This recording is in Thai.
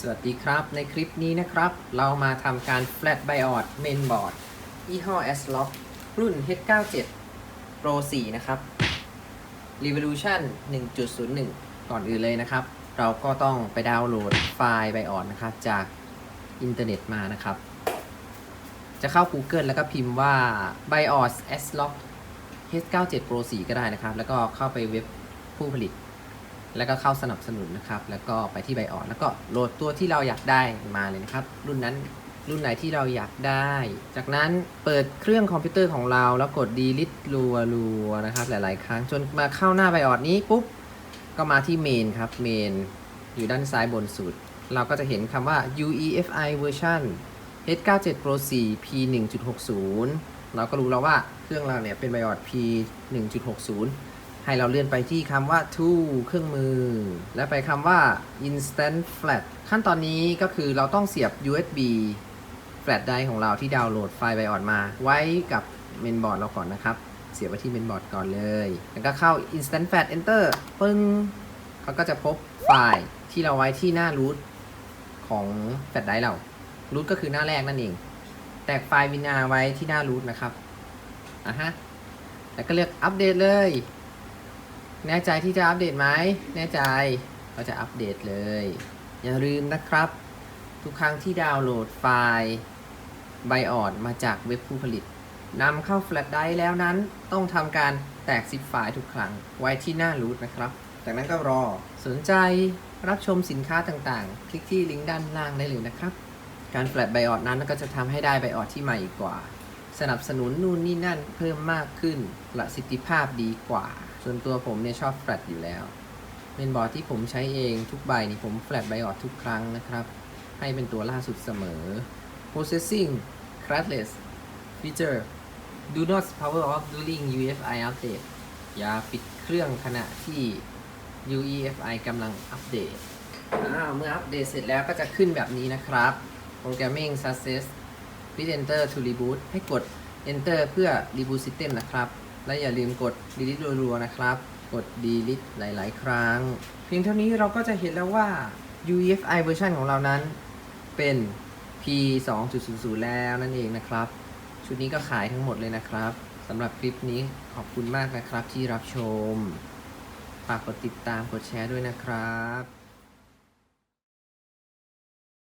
สวัสดีครับ ในคลิปนี้นะครับ เรามาทำการ flat BIOS mainboard ยี่ห้อ S-Lock รุ่น H97 Pro 4 นะครับ Revolution 1.01 ก่อนอื่นเลยนะครับ เราก็ต้องไปดาวน์โหลดไฟล์ BIOS นะครับ จากอินเทอร์เน็ตมานะครับ จะเข้า Google แล้วก็พิมพ์ว่า BIOS S-Lock H97 Pro 4 ก็ได้นะครับ แล้วก็เข้าไปเว็บผู้ผลิต แล้วก็เข้าสนับสนุนนะครับ แล้วก็ไปที่ไบออนแล้วก็โหลดตัวที่เราอยากได้มาเลยนะครับ รุ่นนั้นรุ่นไหนที่เราอยากได้ จากนั้นเปิดเครื่องคอมพิวเตอร์ของเรา แล้วกด delete รัวรัวๆนะครับ หลาย ๆ ครั้งจนมาเข้าหน้าไบออนนี้ปุ๊บ ก็มาที่เมนครับเมนอยู่ด้านซ้ายบนสุด เราก็จะเห็นคำว่า UEFI version H97 Pro 4 P 1.60เราก็รู้แล้วว่าเครื่องเราเนี่ยเป็นไบออด P 1.60 ให้เราเลื่อนไปที่คำว่า to เครื่องมือ และไปคำว่า instant flat ขั้นตอนนี้ก็คือเราต้องเสียบ USB flash drive ของเราที่ดาวน์โหลดไฟล์ BIOS มา ไว้กับเมนบอร์ดเราก่อนนะครับ เสียบไว้ที่เมนบอร์ดก่อนเลย แล้วก็เข้า instant flash enter ปึ้งเขาก็จะพบไฟล์ที่เราไว้ที่หน้า root ของ flash drive เรา root ก็คือหน้าแรกนั่นเอง แตกไฟล์วินาไว้ที่หน้า root นะครับอะฮะแล้วก็เลือกอัปเดตเลย แน่ใจที่จะอัปเดตไหมแน่ใจเราจะอัปเดตเลย อย่าลืมนะครับ ทุกครั้งที่ดาวน์โหลดไฟล์ไบออดมาจากเว็บผู้ผลิตนำเข้าแฟลชไดรฟ์แล้วนั้นต้องทำการแตกซิปไฟล์ทุกครั้งไว้ที่หน้ารูทนะครับ จากนั้นก็รอสนใจรับชมสินค้าต่างๆ คลิกที่ลิงก์ด้านล่างได้เลยนะครับ การแฟลชไบออดนั้นก็จะทำให้ได้ไบออดที่ใหม่กว่า สนับสนุนนู่นนี่นั่นเพิ่มมากขึ้นประสิทธิภาพดีกว่า ส่วนตัวผมเนี่ยชอบแฟลชอยู่แล้วเป็นบอร์ดที่ผมใช้เองทุกใบนี่ผมแฟลชไบออดทุกครั้งนะครับ ให้เป็นตัวล่าสุดเสมอ processing crashless feature do not power off during UEFI update อย่าปิดเครื่องขณะที่ UEFI กำลังอัปเดตเมื่ออัปเดตเสร็จแล้วก็จะขึ้นแบบนี้นะครับ programming success Please enter to reboot ให้กด enter เพื่อ reboot system นะครับ และอย่าลืมกด delete รัวๆนะครับ กด delete หลาย ๆ ครั้ง เพียงเท่านี้เราก็จะเห็นแล้วว่า UEFI เวอร์ชันของเรานั้นเป็น P 2.00 แล้วนั่นเองนะครับ ชุดนี้ก็ขายทั้งหมดเลยนะครับสำหรับคลิปนี้ขอบคุณมากนะครับที่รับชม ฝากกดติดตามกดแชร์ด้วยนะครับ